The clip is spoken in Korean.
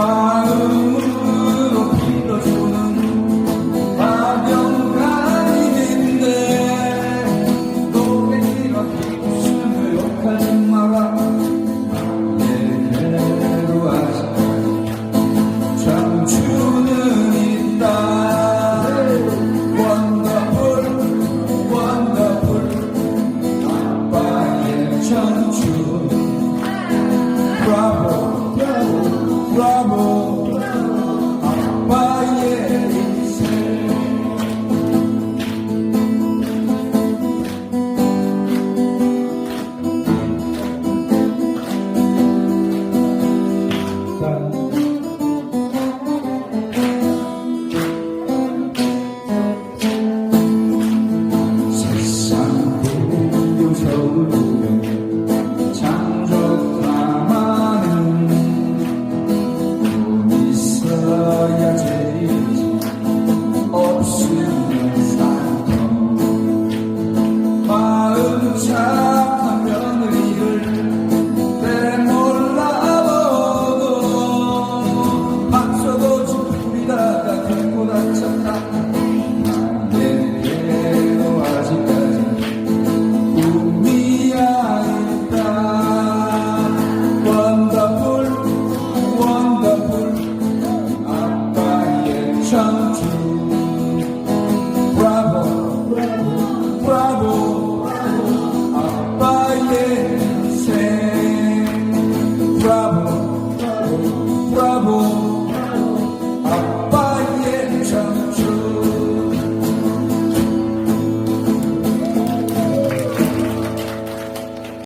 마음으로 빌어주는 가벼운 인데 노래 길어 기분을 욕하지 마라. trouble.